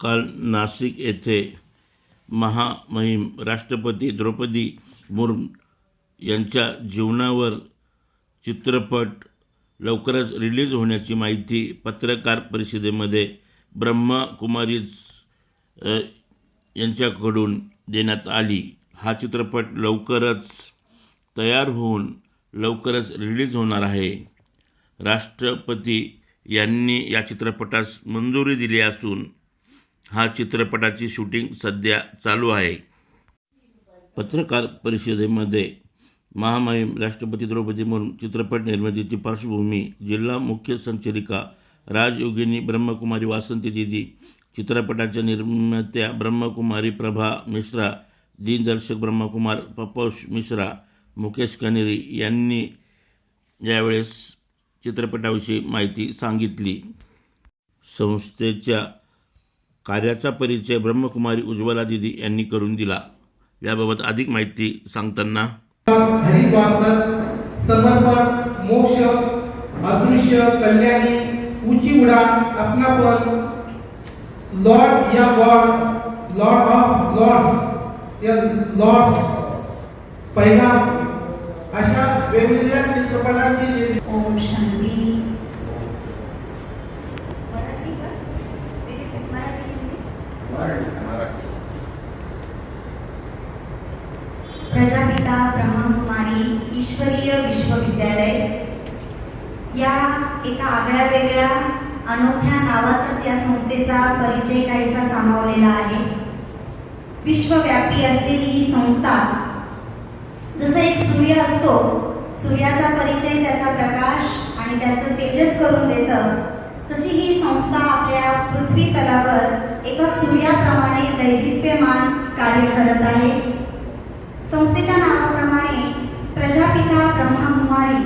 काल नाशिक येथे महामहिम राष्ट्रपती द्रौपदी मुर्मू यांच्या जीवनावर चित्रपट लवकरच रिलीज होण्याची माहिती पत्रकार परिषदेमध्ये ब्रह्मकुमारीज यांच्याकडून देण्यात आली. हा चित्रपट लवकरच तयार होऊन लवकरच रिलीज होणार आहे. राष्ट्रपती यांनी या चित्रपटास मंजुरी दिली असून हा चित्रपटाची शूटिंग सध्या चालू आहे. पत्रकार परिषदेमध्ये महामहिम राष्ट्रपती द्रौपदी मुर्मू चित्रपट निर्मितीची पार्श्वभूमी जिल्हा मुख्य संचालिका राजयोगिनी ब्रह्मकुमारी वासंती दिदी चित्रपटाच्या निर्मात्या ब्रह्मकुमारी प्रभा मिश्रा दिनदर्शक ब्रह्मकुमार पपोश मिश्रा मुकेश कनेरी यांनी यावेळेस चित्रपटाविषयी माहिती सांगितली. संस्थेच्या कार्याचा परिचय ब्रह्मकुमारी उज्ज्वला दिदी यांनी करून दिला. याबाबत अधिक माहिती सांगताना समर्पण मोक्ष अदृश्य कल्याणी ऊंची उडान अपनापन लॉर्ड या गॉड लॉर्ड ऑफ लॉर्ड्स या लॉर्ड्स पहिला अशा वेगवेगळ्या चित्रपटांची निर्मिती. ओम शांती. प्रजापिता ब्रह्मकुमारी ईश्वरीय विश्वविद्यालय. या एका आगळ्या वेगळ्या अनोख्या नावातच या संस्थेचा परिचय काहीसा सामावलेला आहे. विश्वव्यापी असलेली ही संस्था जसं एक सूर्य असतो सूर्याचा परिचय त्याचा प्रकाश आणि त्याचं तेजस करून देतं तशी ही संस्था आपल्या पृथ्वी तलावर एका सूर्याप्रमाणे दैदिप्यमान कार्य करत आहे. संस्थेच्या नावाप्रमाणे प्रजापिता ब्रह्मकुमारी.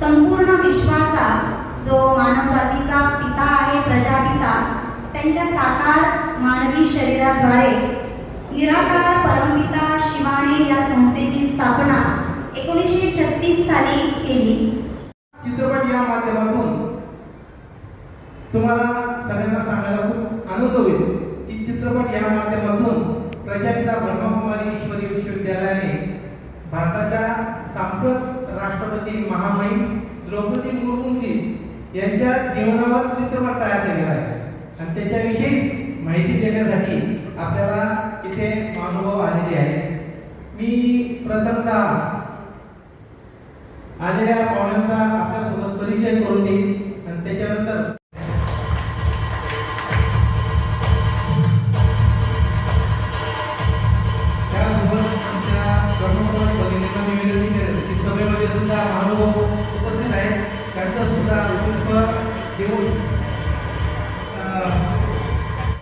संपूर्ण विश्वाचा जो मानवजातीचा पिता आहे प्रजापिता त्यांच्या साकार मानवी शरीराद्वारे निराकार परमपिता शिवाने या संस्थेची स्थापना एकोणीसशे छत्तीस साली केली. चित्रपट या माध्यमातून तुम्हाला सगळ्यांना सांगायला खूप आनंद होईल की चित्रपट या माध्यमातून प्रजापिता ब्रह्मकुमारी ईश्वरी विश्वविद्यालयाने भारताच्या सांप्रत राष्ट्रपती महामहिम द्रौपदी मुर्मूजी यांच्या जीवनावर चित्रपट तयार केलेला आहे. आणि त्याच्याविषयीच माहिती देण्यासाठी आपल्याला इथे अनुभव आलेले आहे. मी प्रथमतः आलेल्या पाहुण्यांचा आपल्यासोबत परिचय करून देईन. आणि त्याच्यानंतर सुद्धा महानुभाव उपस्थित आहेत त्यांचं सुद्धा पुष्प देऊन